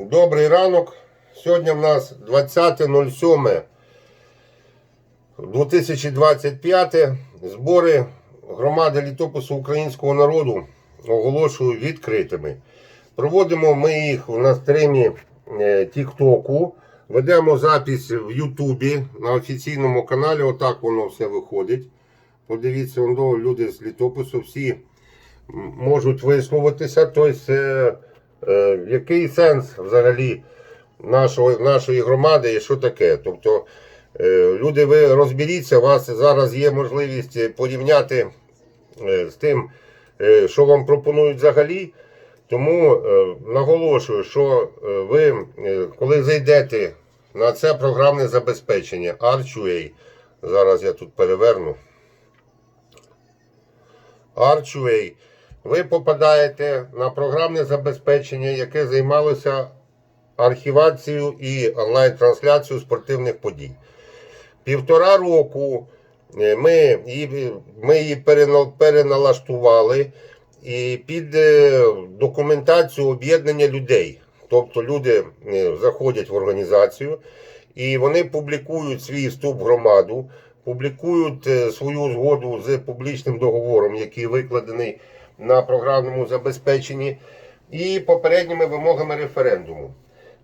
Добрий ранок. Сьогодні в нас 20.07 2025. Збори громади літопису українського народу оголошую відкритими. Проводимо ми їх на стрімі е, Тіктоку. Ведемо запись в Ютубі на офіційному каналі. Отак воно все виходить. Подивіться, люди з літопису всі можуть висловитися. Тобто, е, е, який сенс взагалі нашого, нашої громади і що таке? Тобто, е, люди, ви розберіться, у вас зараз є можливість е, порівняти е, з тим, е, що вам пропонують взагалі. Тому е, наголошую, що е, ви, е, коли зайдете на це програмне забезпечення Archway, зараз я тут переверну. Archway, ви попадаєте на програмне забезпечення, яке займалося архівацією і онлайн-трансляцією спортивних подій. Півтора року е, ми її, ми її переналаштували і під е, документацію об'єднання людей. Тобто люди е, заходять в організацію і вони публікують свій вступ в громаду, публікують свою згоду з публічним договором, який викладений на програмному забезпеченні, і попередніми вимогами референдуму.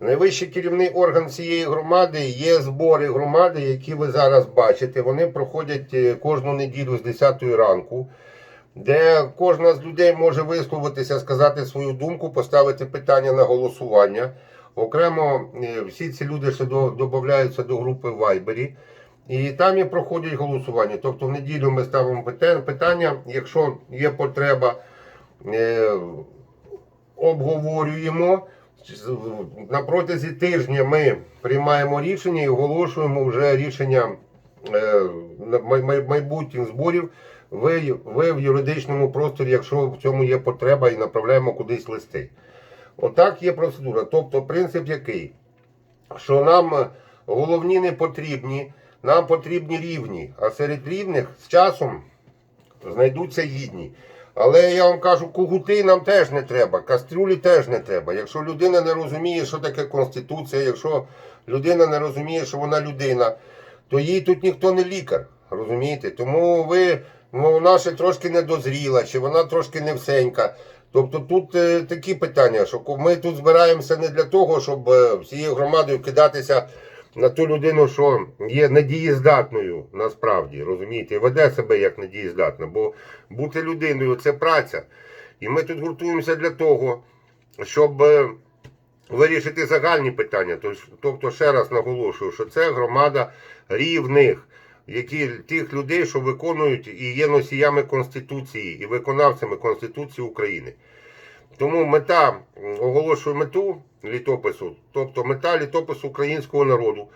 Найвищий керівний орган цієї громади є збори громади, які ви зараз бачите. Вони проходять е, кожну неділю з 10 ранку, де кожна з людей може висловитися, сказати свою думку, поставити питання на голосування. Окремо е, всі ці люди ще додаються до групи Вайбері. І там і проходять голосування. Тобто в неділю ми ставимо питання, якщо є потреба, е, обговорюємо. На протязі тижня ми приймаємо рішення і оголошуємо вже рішення е, майбутніх зборів. Ви, ви в юридичному просторі, якщо в цьому є потреба, і направляємо кудись листи. Отак є процедура. Тобто, принцип який? Що нам е, головні не потрібні, нам потрібні рівні, а серед рівних з часом знайдуться гідні. Але я вам кажу, кугути нам теж не треба, кастрюлі теж не треба. Якщо людина не розуміє, що таке конституція, якщо людина не розуміє, що вона людина, то їй тут ніхто не лікар. Розумієте? Тому ви, ну, вона ще трошки недозріла, чи вона трошки не всенька. Тобто тут е, такі питання, що ми тут збираємося не для того, щоб е, всією громадою кидатися на ту людину, що є недієздатною насправді, розумієте, веде себе як недієздатна. Бо бути людиною це праця. І ми тут гуртуємося для того, щоб е, вирішити загальні питання. Тобто, ще раз наголошую, що це громада рівних, які тих людей, що виконують і є носіями Конституції і виконавцями Конституції України. Тому мета оголошую мету літопису, тобто мета літопису українського народу.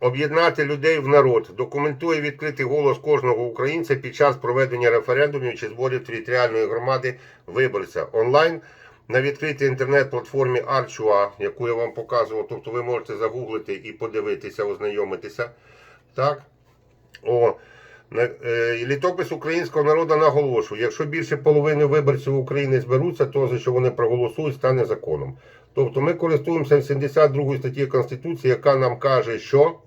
Об'єднати людей в народ, документує відкритий голос кожного українця під час проведення референдумів чи зборів територіальної громади виборця онлайн на відкритій інтернет-платформі Archua, яку я вам показував. Тобто ви можете загуглити і подивитися, ознайомитися. Так? О, літопис українського народу наголошує, якщо більше половини виборців України зберуться, то за що вони проголосують, стане законом. Тобто ми користуємося 72 статті Конституції, яка нам каже, що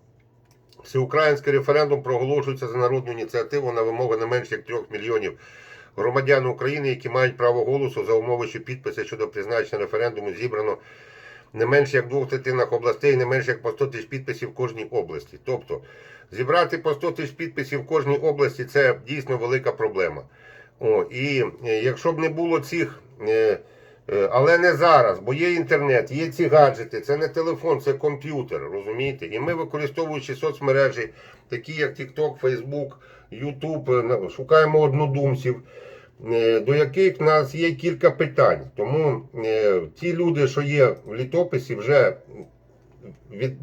всеукраїнський референдум проголошується за народну ініціативу на вимогу не менше як 3 мільйонів громадян України, які мають право голосу за умови, що підписи щодо призначення референдуму зібрано не менше як двох третинах областей, не менше як по 100 тисяч підписів в кожній області. Тобто зібрати по 100 тисяч підписів в кожній області це дійсно велика проблема. О, і е, якщо б не було цих. е, е, Але не зараз, бо є інтернет, є ці гаджети, це не телефон, це комп'ютер, розумієте? І ми, використовуючи соцмережі, такі як TikTok, Facebook, YouTube, шукаємо однодумців, до яких в нас є кілька питань. Тому ті люди, що є в літописі, вже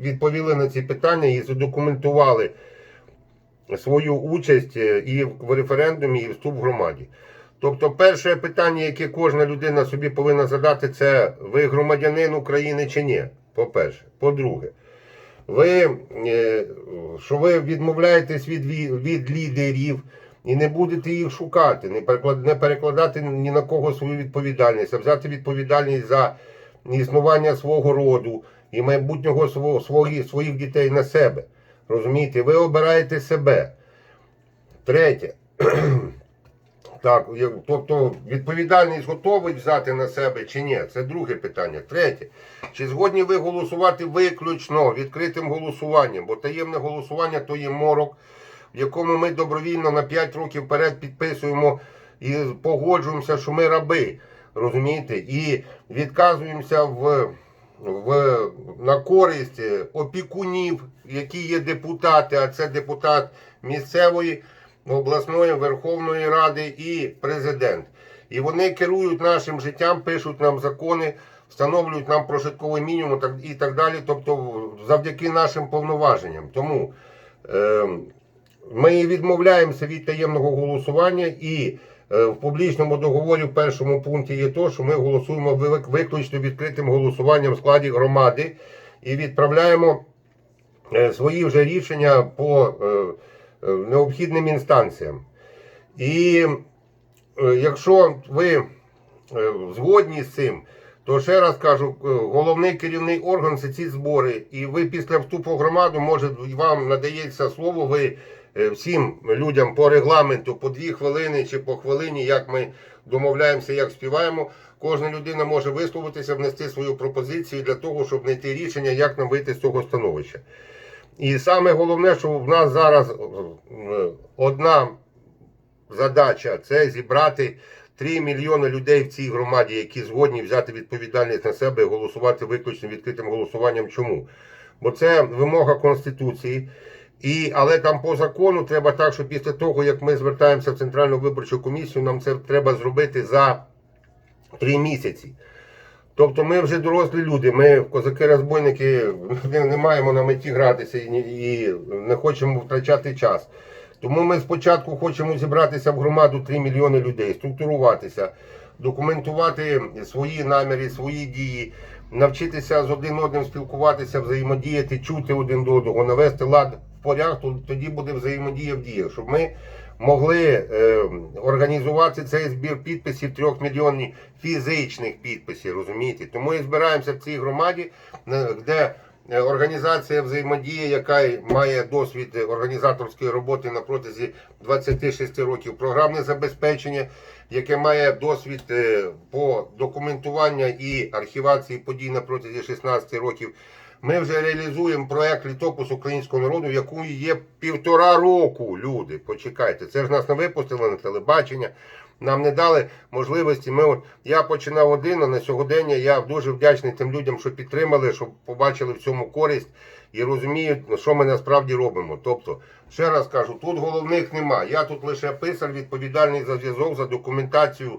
відповіли на ці питання і задокументували свою участь е, і в референдумі, і вступ в громаді. Тобто, перше питання, яке кожна людина собі повинна задати, це ви громадянин України чи ні? По-перше. По-друге, ви, е, що ви відмовляєтесь від, від лідерів і не будете їх шукати, не не перекладати ні на кого свою відповідальність, а взяти відповідальність за існування свого роду і майбутнього свого, свої, своїх дітей на себе. Розумієте, ви обираєте себе. Третє. Так, тобто відповідальність готовий взяти на себе чи ні? Це друге питання. Третє. Чи згодні ви голосувати виключно відкритим голосуванням? Бо таємне голосування то є морок, в якому ми добровільно на 5 років вперед підписуємо і погоджуємося, що ми раби. Розумієте? І відказуємося в, в, на користь опікунів, які є депутати, а це депутат місцевої обласної Верховної Ради і президент. І вони керують нашим життям, пишуть нам закони, встановлюють нам прожитковий мінімум і так далі. Тобто, завдяки нашим повноваженням. Тому е, ми відмовляємося від таємного голосування і. Е, В публічному договорі в першому пункті є то, що ми голосуємо виключно відкритим голосуванням в складі громади і відправляємо е, свої вже рішення по е, необхідним інстанціям. І якщо ви згодні з цим, то ще раз кажу, головний керівний орган це ці збори. І ви після вступу в громаду, може, вам надається слово, ви всім людям по регламенту по дві хвилини чи по хвилині, як ми домовляємося, як співаємо. Кожна людина може висловитися, внести свою пропозицію для того, щоб знайти рішення, як нам вийти з цього становища. І саме головне, що в нас зараз е, е, одна задача це зібрати 3 мільйони людей в цій громаді, які згодні взяти відповідальність на себе і голосувати виключно відкритим голосуванням. Чому? Бо це вимога Конституції. І, але там по закону треба так, що після того, як ми звертаємося в Центральну виборчу комісію, нам це треба зробити за 3 місяці. Тобто ми вже дорослі люди, ми козаки-розбойники не, маємо на меті гратися і не хочемо втрачати час. Тому ми спочатку хочемо зібратися в громаду 3 мільйони людей, структуруватися, документувати свої наміри, свої дії, навчитися з один одним спілкуватися, взаємодіяти, чути один до одного, навести лад в тоді буде взаємодія в діях, щоб ми могли е, організувати цей збір підписів трьох мільйонів фізичних підписів, розумієте? Тому і збираємося в цій громаді, де е, організація взаємодії, яка має досвід організаторської роботи на протязі 26 років, програмне забезпечення, яке має досвід е, по документуванню і архівації подій на протязі 16 років. Ми вже реалізуємо проект літопис українського народу, в якому є півтора року. Люди, почекайте. Це ж нас не випустили на телебачення. Нам не дали можливості. Ми от я починав один, а на сьогодення я дуже вдячний тим людям, що підтримали, що побачили в цьому користь і розуміють, ну, що ми насправді робимо. Тобто, ще раз кажу, тут головних нема. Я тут лише писар, відповідальний за зв'язок, за документацію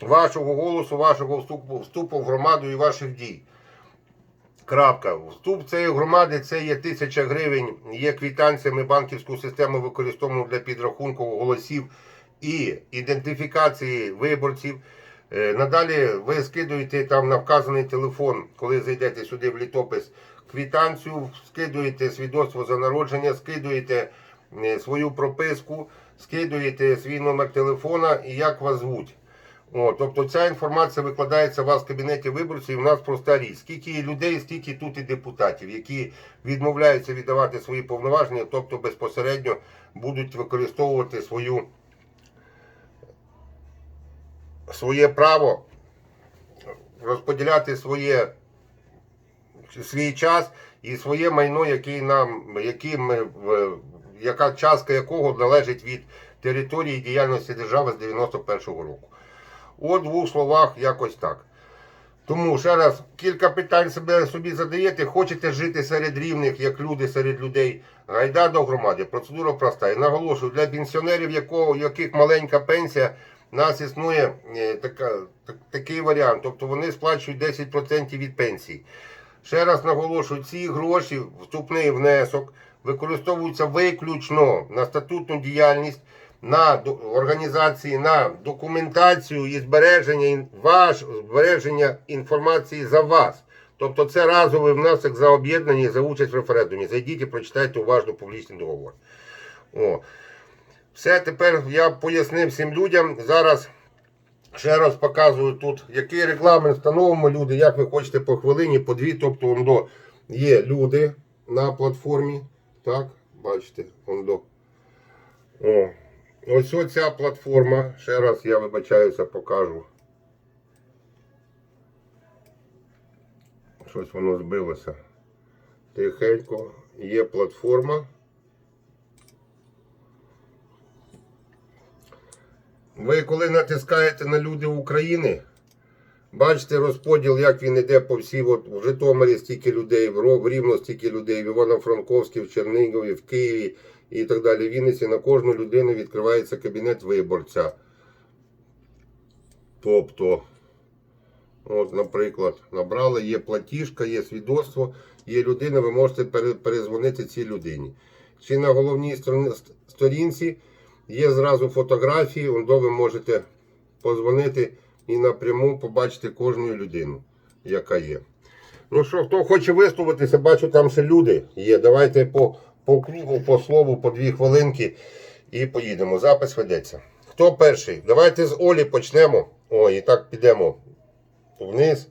вашого голосу, вашого вступу, вступу в громаду і ваших дій. Крапка. Вступ цієї громади це є тисяча гривень, є квітанція. Ми банківську систему використовуємо для підрахунку голосів і ідентифікації виборців. Е, Надалі ви скидуєте там на вказаний телефон, коли зайдете сюди в літопис, квітанцію, скидуєте свідоцтво за народження, скидуєте е, свою прописку, скидуєте свій номер телефона і як вас звуть. О, тобто ця інформація викладається у вас в кабінеті виборців, і в нас проста річ. Скільки людей, скільки тут і депутатів, які відмовляються віддавати свої повноваження, тобто безпосередньо будуть використовувати свою, своє право розподіляти своє, свій час і своє майно, який нам, яким, яка частка якого належить від території діяльності держави з 91-го року. У двох словах якось так. Тому ще раз кілька питань себе собі задаєте. Хочете жити серед рівних, як люди серед людей. Гайда до громади. Процедура проста. І наголошую, для пенсіонерів, якого, яких маленька пенсія, у нас існує е, така, так- такий варіант. Тобто вони сплачують 10% від пенсії. Ще раз наголошую, ці гроші, вступний внесок, використовуються виключно на статутну діяльність, на організації, на документацію і збереження ваш збереження інформації за вас. Тобто це разовий внесок за об'єднання і за участь в референдумі. Зайдіть і прочитайте уважно публічний договор. О. Все, тепер я пояснив всім людям. Зараз Ще раз показую тут, який регламент встановимо люди, як ви хочете по хвилині, по дві. Тобто воно є люди на платформі. Так, бачите, воно. О. Ось оця платформа. Ще раз я вибачаюся, покажу. Щось воно збилося. Тихенько. Є платформа. Ви коли натискаєте на люди України, бачите розподіл, як він іде по всій. От в Житомирі стільки людей, в Рівно стільки людей, в Івано-Франковській, в Чернігові, в Києві і так далі. В Вінниці на кожну людину відкривається кабінет виборця. Тобто, от, наприклад, набрали, є платіжка, є свідоцтво, є людина, ви можете перезвонити цій людині. Чи на головній сторінці є зразу фотографії, ондо ви можете позвонити і напряму побачити кожну людину, яка є. Ну що, хто хоче висловитися, бачу, там ще люди є. Давайте по, по кругу, по слову, по дві хвилинки і поїдемо. Запис ведеться. Хто перший? Давайте з Олі почнемо. О, і так підемо вниз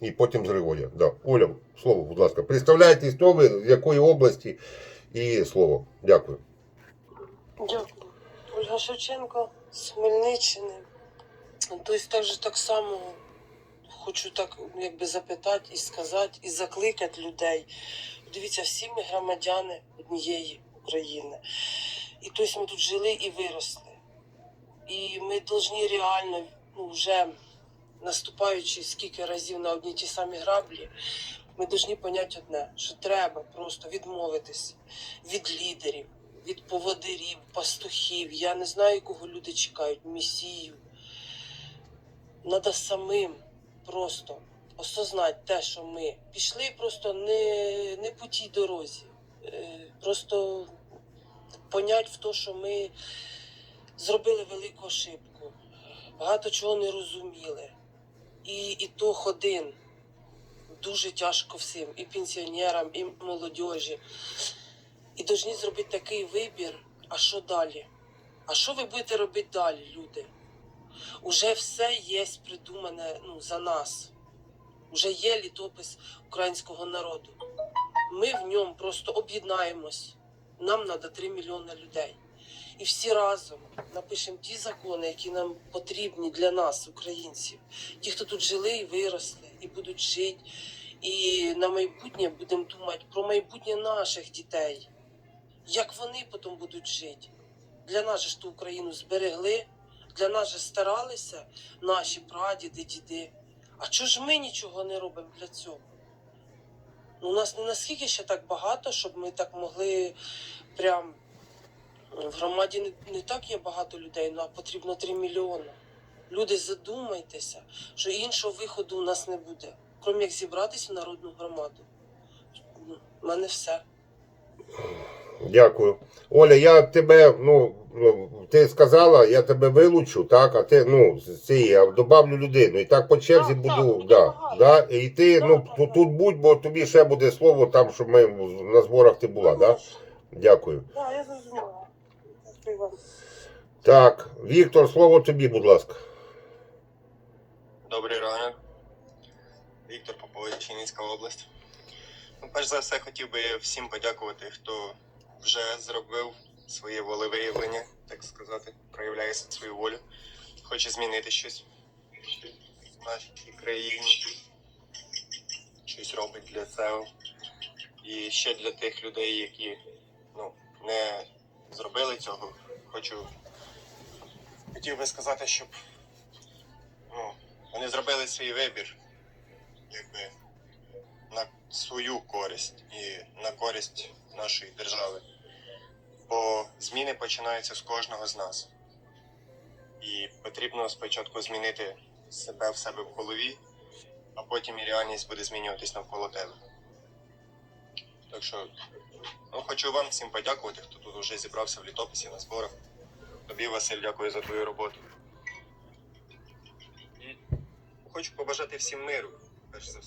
і потім з Григорія. Да. Оля, слово, будь ласка. Представляйтесь, хто ви, з якої області і слово. Дякую. Дякую. Ольга Шевченко з Хмельниччини. Тобто так так само хочу так якби запитати і сказати, і закликати людей. Дивіться, всі ми громадяни однієї України. І тобто ми тут жили і виросли. І ми повинні реально, ну вже наступаючи скільки разів на одні ті самі граблі, ми повинні поняти одне, що треба просто відмовитись від лідерів, від поводирів, пастухів. Я не знаю, кого люди чекають, месію. Надо самим просто осознати те, що ми пішли просто не, не по тій дорозі. Е, Просто понять в те, що ми зробили велику ошибку, багато чого не розуміли. І, і то один. Дуже тяжко всім, і пенсіонерам, і молодіжі. І повинні зробити такий вибір. А що далі? А що ви будете робити далі, люди? Уже все є придумане ну, за нас. Уже є літопис українського народу. Ми в ньому просто об'єднаємось. Нам треба 3 мільйони людей. І всі разом напишемо ті закони, які нам потрібні для нас, українців, ті, хто тут жили і виросли, і будуть жити. І на майбутнє будемо думати про майбутнє наших дітей. Як вони потім будуть жити? Для нас ж ту Україну зберегли, для нас же старалися наші прадіди, діди. А чого ж ми нічого не робимо для цього? Ну, у нас не наскільки ще так багато, щоб ми так могли прям в громаді не, не так є багато людей, ну а потрібно 3 мільйони. Люди, задумайтеся, що іншого виходу у нас не буде, крім як зібратися в народну громаду. Ну, в мене все. Дякую. Оля, я тебе, ну, ну, ти сказала, я тебе вилучу, так, а ти, ну, з цієї, я добавлю людину. І так по черзі Так, буду, так, да, допомагай. да, і ти, Так, ну, так, тут, тут будь, бо тобі ще буде слово там, щоб ми на зборах ти була, да? Дякую. Так, я зрозуміла. Так, Віктор, слово тобі, будь ласка. Добрий ранок. Віктор Попович, Хмельницька область. Ну, перш за все, хотів би всім подякувати, хто вже зробив своє волевиявлення, так сказати, проявляє свою волю, хоче змінити щось в нашій країні, щось робить для цього. І ще для тих людей, які ну, не зробили цього, хочу хотів би сказати, щоб ну, вони зробили свій вибір, якби на свою користь і на користь нашої держави. Бо зміни починаються з кожного з нас. І потрібно спочатку змінити себе в себе в голові, а потім і реальність буде змінюватись навколо тебе. Так що ну, хочу вам всім подякувати, хто тут вже зібрався в літописі на зборах. Тобі, Василь, дякую за твою роботу. Хочу побажати всім миру, перш за все.